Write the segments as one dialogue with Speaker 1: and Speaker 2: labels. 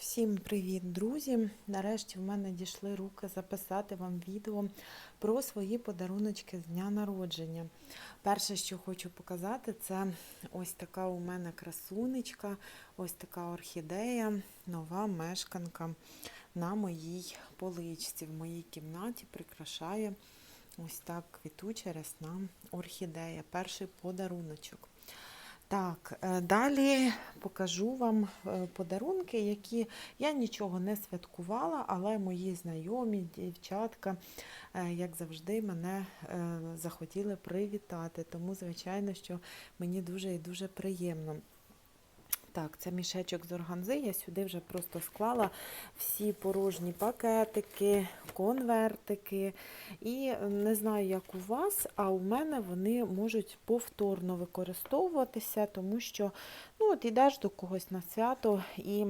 Speaker 1: Всім привіт, друзі! Нарешті в мене дійшли руки записати вам відео про свої подаруночки з дня народження. Перше, що хочу показати, це ось така у мене красунечка, ось така орхідея, нова мешканка на моїй поличці. В моїй кімнаті прикрашає ось так квітуча рясна орхідея. Перший подаруночок. Так, е, далі покажу вам е, подарунки, які я нічого не святкувала, але мої знайомі, дівчатка, е, як завжди, мене захотіли привітати. Тому, звичайно, що мені дуже і дуже приємно. Так, це мішечок з органзи. Я сюди вже просто склала всі порожні пакетики, конвертики. І не знаю, як у вас, а у мене вони можуть повторно використовуватися, тому що ну, от йдеш до когось на свято, і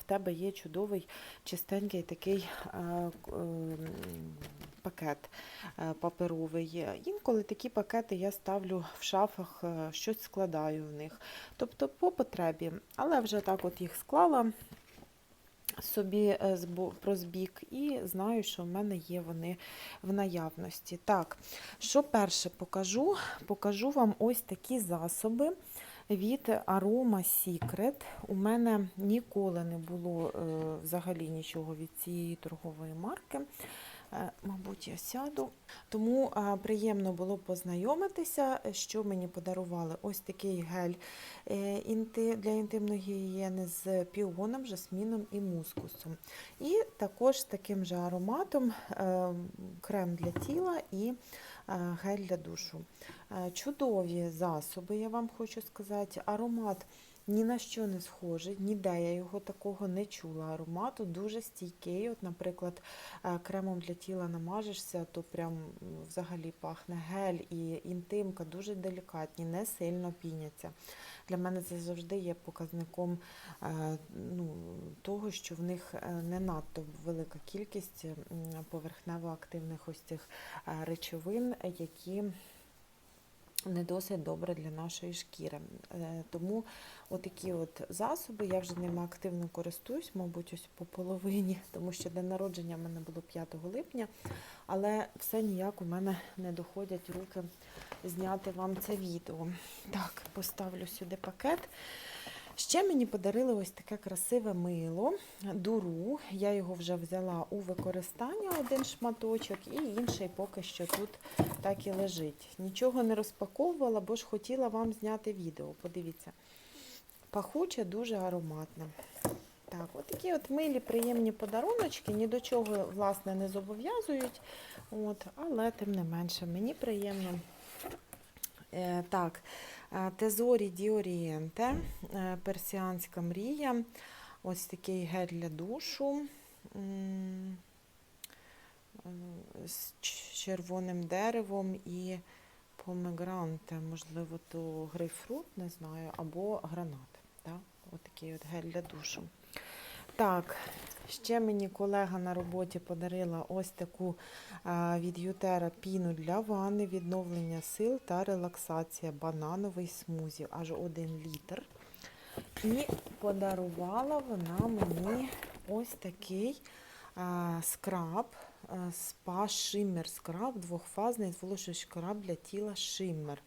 Speaker 1: в тебе є чудовий чистенький такий е, е, пакет е, паперовий. Інколи такі пакети я ставлю в шафах, е, щось складаю в них. Тобто по потребі. Але вже так от їх склала собі е, про збік і знаю, що в мене є вони в наявності. Так, що перше покажу? Покажу вам ось такі засоби від Aroma Secret. У мене ніколи не було взагалі нічого від цієї торгової марки. Е, Мабуть, я сяду. Тому приємно було познайомитися, е, що мені подарували ось такий гель е, для інтимної гігієни з піоном, жасміном і мускусом. І також таким же ароматом е, крем для тіла і е, гель для душу. Е, Чудові засоби, я вам хочу сказати. Аромат ні на що не схожий, ніде я його такого не чула. Аромату дуже стійкий. От, наприклад, е, кремом для тіла намажешся, то прям взагалі пахне гель і інтимка дуже делікатні, не сильно піняться. Для мене це завжди є показником е, ну, того, що в них е, не надто велика кількість поверхнево-активних ось цих речовин, які не досить добре для нашої шкіри. Е, Тому отакі от засоби, я вже ними активно користуюсь, мабуть, ось по половині, тому що день народження в мене було 5 липня, але все ніяк у мене не доходять руки зняти вам це відео. Так, поставлю сюди пакет. Ще мені подарили ось таке красиве мило, дуру. Я його вже взяла у використання один шматочок, і інший поки що тут так і лежить. Нічого не розпаковувала, бо ж хотіла вам зняти відео. Подивіться. Пахуче, дуже ароматне. Так, от такі от милі, приємні подаруночки, ні до чого, власне, не зобов'язують. От, але тим не менше, мені приємно. Е, так, Тезорі Ді Орієнте, е, персіанська мрія. Ось такий гель для душу е, з червоним деревом і помегранте, можливо, то грейпфрут, не знаю, або гранат. Так? Ось такий от гель для душу. Так, ще мені колега на роботі подарила ось таку від Ютера піну для ванни, відновлення сил та релаксація. Банановий смузі, аж один літр. І подарувала вона мені ось такий скраб, спа шиммер скраб, двохфазний зволожуючий скраб для тіла шиммер.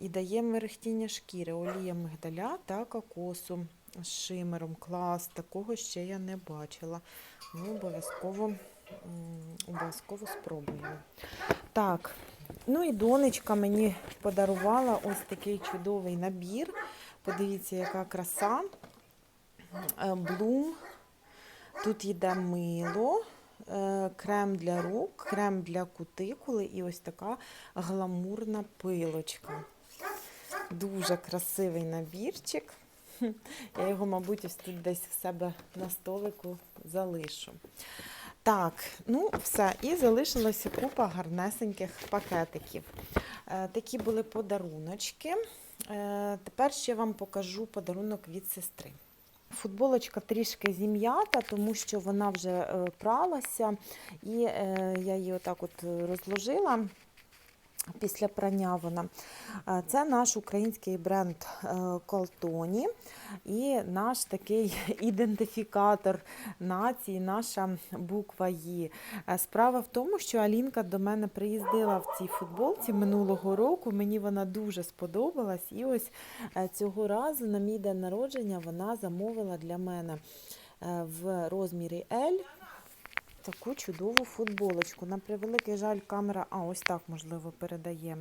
Speaker 1: І дає мерехтіння шкіри, олія мигдаля та кокосу з шимером. Клас, такого ще я не бачила. Ну, обов'язково, обов'язково спробую. Так, ну і донечка мені подарувала ось такий чудовий набір. Подивіться, яка краса. Е, Блум. Тут йде мило, е, крем для рук, крем для кутикули і ось така гламурна пилочка. Дуже красивий набірчик. Я його, мабуть, ось тут десь в себе на столику залишу. Так, ну все. І залишилася купа гарнесеньких пакетиків. Е, такі були подаруночки. Е, тепер ще вам покажу подарунок від сестри. Футболочка трішки зім'ята, тому що вона вже е, пралася, і е, я її отак от розложила. Після прання вона. Е, Це наш український бренд Колтоні і наш такий ідентифікатор нації, наша буква Є. Е, Справа в тому, що Алінка до мене приїздила в цій футболці минулого року. Мені вона дуже сподобалась. І ось е, цього разу на мій день народження вона замовила для мене е, в розмірі L таку чудову футболочку. На превеликий жаль, камера, а ось так, можливо, передає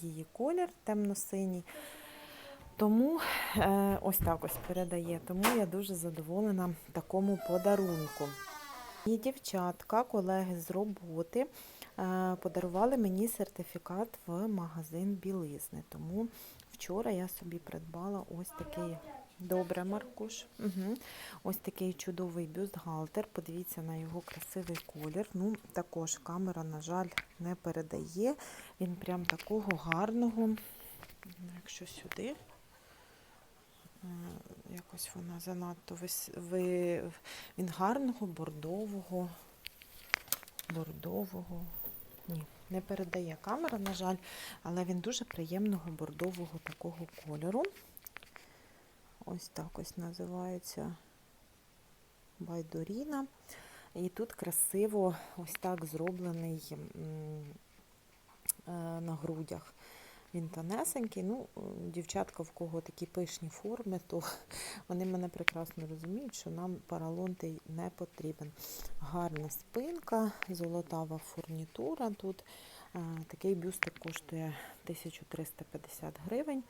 Speaker 1: її колір темно-синій. Тому е, ось так ось передає. Тому я дуже задоволена такому подарунку. І дівчатка, колеги з роботи, е, подарували мені сертифікат в магазин білизни. Тому вчора я собі придбала ось такий добре, Маркуш. Угу. Ось такий чудовий бюстгальтер. Подивіться на його красивий колір. Ну, також камера, на жаль, не передає. Він прям такого гарного. Якщо сюди. Е, Якось вона занадто вис... ви... він гарного бордового. Бордового. Ні, не передає камера, на жаль, але він дуже приємного бордового такого кольору. Ось так ось називається Байдоріна. І тут красиво ось так зроблений е, на грудях. Він тонесенький. Ну, е, дівчатка, в кого такі пишні форми, то вони мене прекрасно розуміють, що нам паралонтий не потрібен. Гарна спинка, золотава фурнітура. Тут Е, такий бюстик коштує 1350 гривень.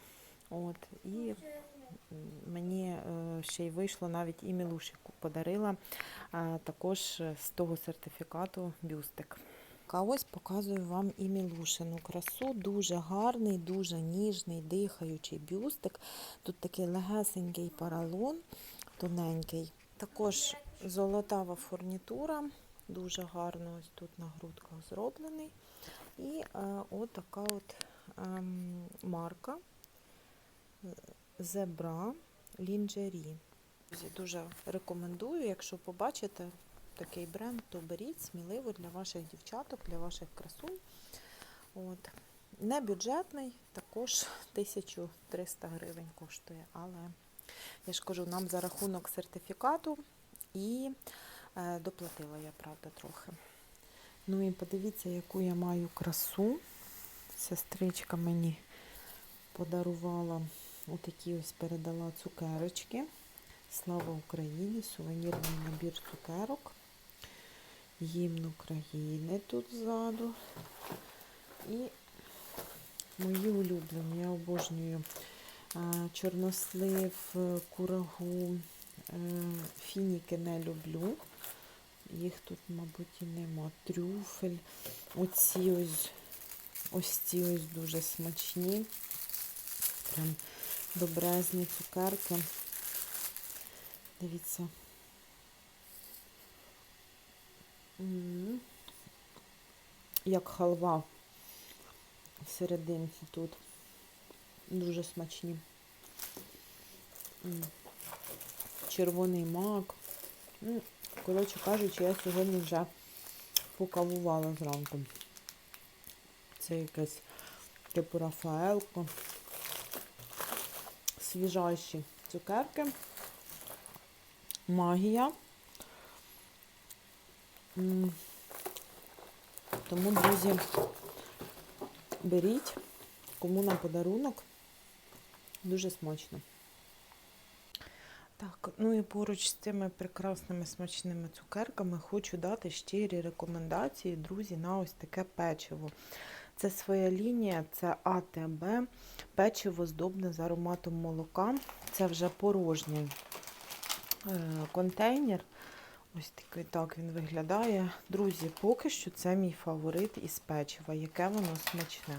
Speaker 1: От, і ще й вийшло навіть і Мілушику подарила е, також з того сертифікату бюстик. А ось показую вам і Мілушину красу. Дуже гарний, дуже ніжний, дихаючий бюстик. Тут такий легесенький паралон, тоненький. Також золотава фурнітура, дуже гарно ось тут на грудках зроблений. І е, от от ем, марка Зебра Лінджері. Дуже рекомендую, якщо побачите такий бренд, то беріть сміливо для ваших дівчаток, для ваших красунь. От. Не бюджетний, також 1300 гривень коштує, але я ж кажу, нам за рахунок сертифікату і е, доплатила я, правда, трохи. Ну і подивіться, яку я маю красу. Сестричка мені подарувала отакі ось передала цукерочки. Слава Україні! Сувенірний набір цукерок. Гімн України тут ззаду. І мої улюблені. Я обожнюю а, чорнослив, е, курагу, е, фініки не люблю. Їх тут, мабуть, і нема. Трюфель. Оці ось ось ці ось дуже смачні. Прям добрезні цукерки. Дивіться. Як халва всерединці тут. Дуже смачні. Червоний мак. Ну, Коротше кажучи, я сьогодні вже покавувала зранку. Це якесь типу Рафаелко. Свіжайші цукерки. Магія. Тому, друзі, беріть, кому на подарунок. Дуже смачно. Так, ну і поруч з цими прекрасними смачними цукерками хочу дати щирі рекомендації, друзі, на ось таке печиво. Це своя лінія, це АТБ, печиво здобне з ароматом молока. Це вже порожній е, контейнер. Ось такий так він виглядає. Друзі, поки що це мій фаворит із печива, яке воно смачне.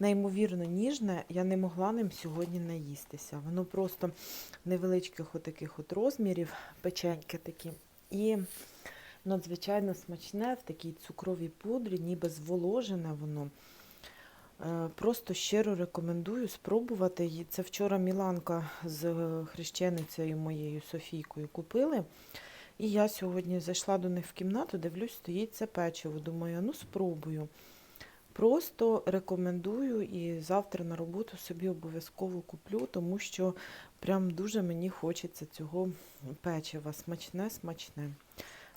Speaker 1: Неймовірно ніжне, я не могла ним сьогодні наїстися. Воно просто невеличких отаких от розмірів, печеньки такі. І надзвичайно смачне в такій цукровій пудрі, ніби зволожене воно. Е, Просто щиро рекомендую спробувати. Це вчора Міланка з хрещеницею моєю Софійкою купили. І я сьогодні зайшла до них в кімнату, дивлюсь, стоїть це печиво. Думаю, ну спробую. Просто рекомендую і завтра на роботу собі обов'язково куплю, тому що прям дуже мені хочеться цього печива. Смачне, смачне.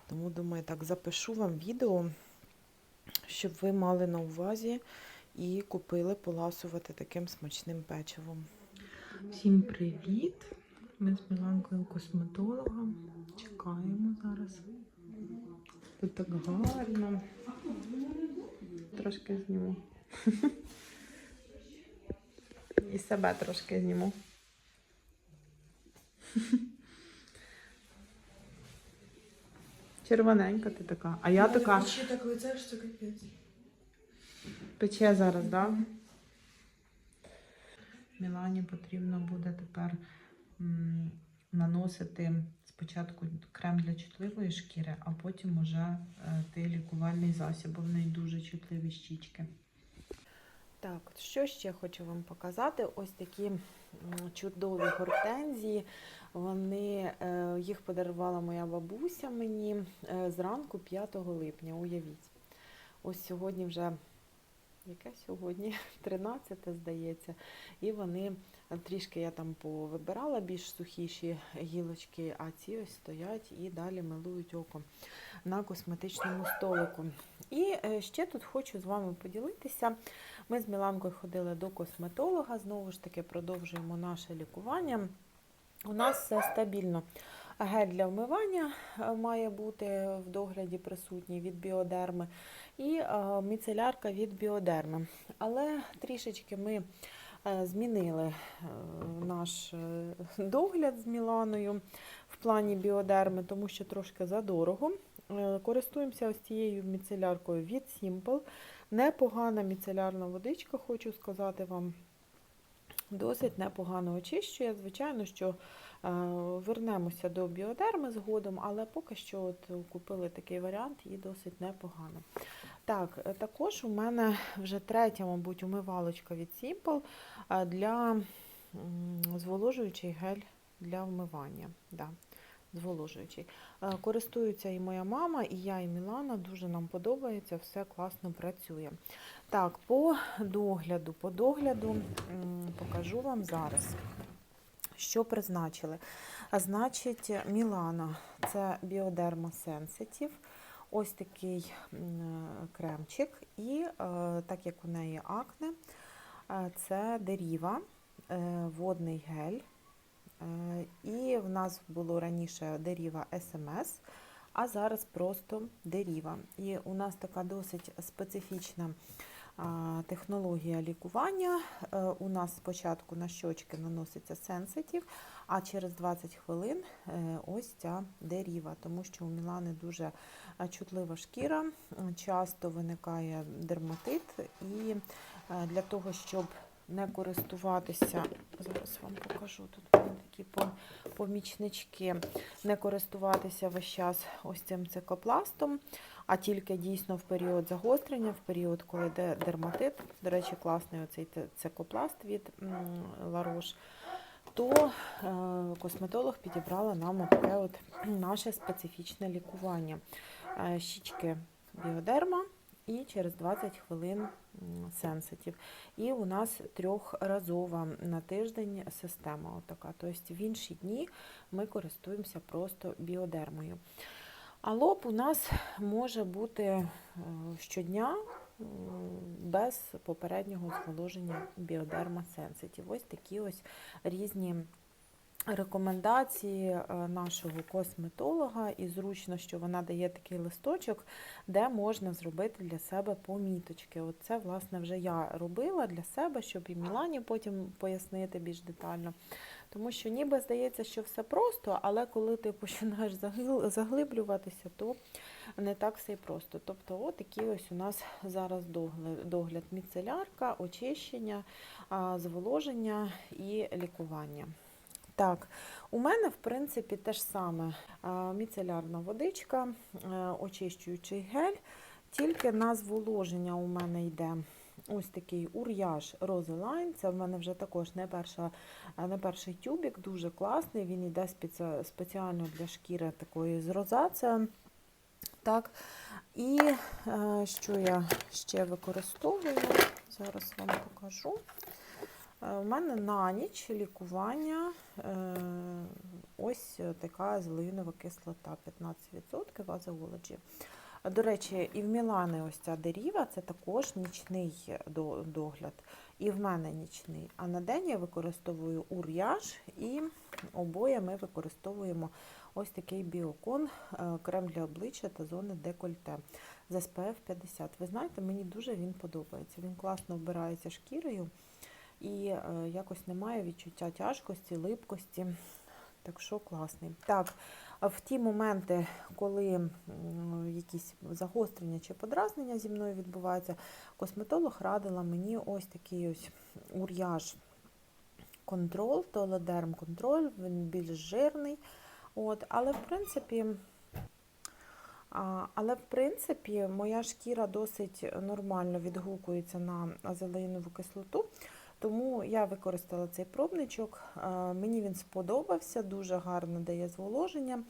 Speaker 1: Тому думаю, так запишу вам відео, щоб ви мали на увазі і купили поласувати таким смачним печивом. Всім привіт! Ми з Міланкою косметолога. Чекаємо зараз. Тут так гарно. Трошки зніму. І себе трошки зніму. Червоненька ти така. А я така
Speaker 2: Ще так лице, що капець.
Speaker 1: пече зараз, так? Да? Мілані потрібно буде тепер м, наносити спочатку крем для чутливої шкіри, а потім уже е, той лікувальний засіб, бо в неї дуже чутливі щічки. Так, що ще хочу вам показати? Ось такі чудові гортензії. Вони, е, їх подарувала моя бабуся мені е, зранку 5 липня, уявіть. Ось сьогодні вже, яке сьогодні? 13, здається. І вони трішки я там повибирала більш сухіші гілочки, а ці ось стоять і далі милують око на косметичному столику. І е, ще тут хочу з вами поділитися. Ми з Міланкою ходили до косметолога, знову ж таки продовжуємо наше лікування. У нас все стабільно. Гель для вмивання е, має бути в догляді присутній від біодерми і е, міцелярка від біодерми. Але трішечки ми змінили е, наш е, догляд з Міланою в плані біодерми, тому що трошки задорого. Е, Користуємося ось цією міцеляркою від Simple. Непогана міцелярна водичка, хочу сказати вам. Досить непогано очищує. Звичайно, що е, вернемося до біодерми згодом, але поки що от купили такий варіант і досить непогано. Так, е, також у мене вже третя, мабуть, умивалочка від Simple е, для зволожуючий гель для вмивання. Да, зволожуючий. Е, Користуються і моя мама, і я, і Мілана. Дуже нам подобається, все класно працює. Так, по догляду, по догляду покажу вам зараз, що призначили. Значить, Мілана це Bioderma Sensitive. Ось такий кремчик. І е, так як у неї акне, е, це деріва, е, водний гель. І в нас було раніше деріва СМС, а зараз просто деріва. І у нас така досить специфічна технологія лікування. Е, У нас спочатку на щочки наноситься сенситив, а через 20 хвилин е, ось ця деріва, тому що у Мілани дуже е, чутлива шкіра, часто виникає дерматит, і для того, щоб не користуватися, зараз вам покажу тут такі помічнички, не користуватися весь час ось цим цикопластом, а тільки дійсно в період загострення, в період, коли йде дерматит, до речі, класний оцей цикопласт від Ларош, то е, косметолог підібрала нам таке от наше специфічне лікування. Е, щічки біодерма і через 20 хвилин сенситив. І у нас трьохразова на тиждень система. Отака. Тобто в інші дні ми користуємося просто біодермою. А лоб у нас може бути е, щодня без попереднього зволоження біодерма сенситив. Ось такі ось різні рекомендації е, нашого косметолога, і зручно, що вона дає такий листочок, де можна зробити для себе поміточки. От це, власне, вже я робила для себе, щоб і Мілані потім пояснити більш детально. Тому що ніби здається, що все просто, але коли ти починаєш заглиблюватися, то не так все і просто. Тобто, такий ось у нас зараз догляд, догляд міцелярка, очищення, зволоження і лікування. Так, у мене, в принципі, те ж саме міцелярна водичка, е, очищуючий гель, тільки на зволоження у мене йде ось такий ур'яж Roseline. Це в мене вже також не, перша, е, не перший тюбік, дуже класний. Він йде спеціально для шкіри такої з розацею. Так, і е, що я ще використовую, зараз вам покажу. Е, У мене на ніч лікування е, ось така зеленова кислота 15% Вазеологі. До речі, і в Мілани ось ця деріва це також нічний догляд. І в мене нічний. А на день я використовую ур'яж і обоє ми використовуємо ось такий біокон, е, крем для обличчя та зони декольте з SPF 50. Ви знаєте, мені дуже він подобається. Він класно вбирається шкірою і е, якось немає відчуття тяжкості, липкості. Так що класний. Так, в ті моменти, коли якісь загострення чи подразнення зі мною відбуваються, косметолог радила мені ось такий ось ур'яж контрол, толедерм контроль, він більш жирний. От, але в принципі. Але в принципі моя шкіра досить нормально відгукується на азелеїнову кислоту, тому я використала цей пробничок. Мені він сподобався, дуже гарно дає зволоження,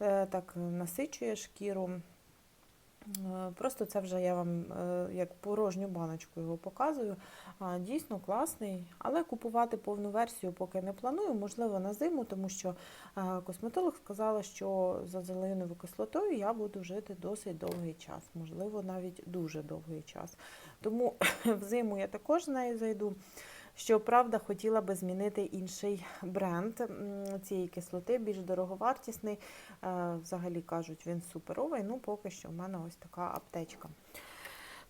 Speaker 1: е, так насичує шкіру. Е, Просто це вже я вам е, як порожню баночку його показую. Дійсно класний, але купувати повну версію поки не планую, можливо, на зиму, тому що е, косметолог сказала, що за зеленою кислотою я буду жити досить довгий час, можливо, навіть дуже довгий час. Тому взиму я також з нею зайду. Щоправда, хотіла би змінити інший бренд цієї кислоти, більш дороговартісний. Е, Взагалі кажуть, він суперовий. Ну, поки що в мене ось така аптечка.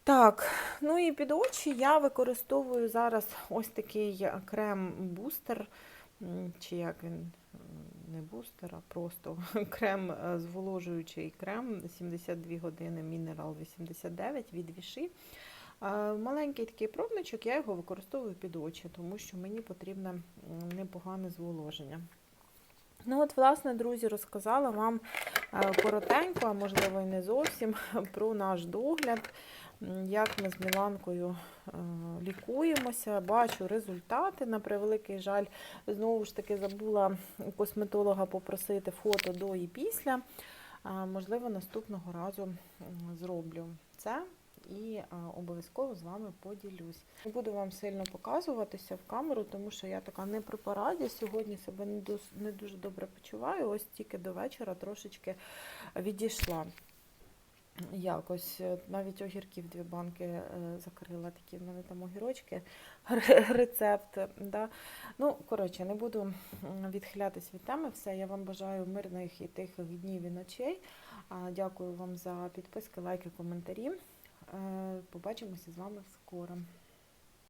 Speaker 1: Так, ну і під очі я використовую зараз ось такий крем-бустер, чи як він, не бустер, а просто крем е, зволожуючий крем 72 години Mineral 89 від Віші. Маленький такий пробничок, я його використовую під очі, тому що мені потрібне непогане зволоження. Ну от, власне, друзі, розказала вам е, коротенько, а можливо і не зовсім, про наш догляд, як ми з Міланкою е, лікуємося, бачу результати. На превеликий жаль, знову ж таки забула у косметолога попросити фото до і після. Можливо, наступного разу зроблю це і е, обов'язково з вами поділюсь. Не буду вам сильно показуватися в камеру, тому що я така не при параді. Сьогодні себе не, дуже добре почуваю. Ось тільки до вечора трошечки відійшла. Якось е, навіть огірків дві банки е, закрила, такі в мене там огірочки, рецепт. Да. Ну, коротше, не буду відхилятись від теми. Все, я вам бажаю мирних і тихих днів і ночей. Дякую вам за підписки, лайки, коментарі. Е, Побачимося з вами скоро.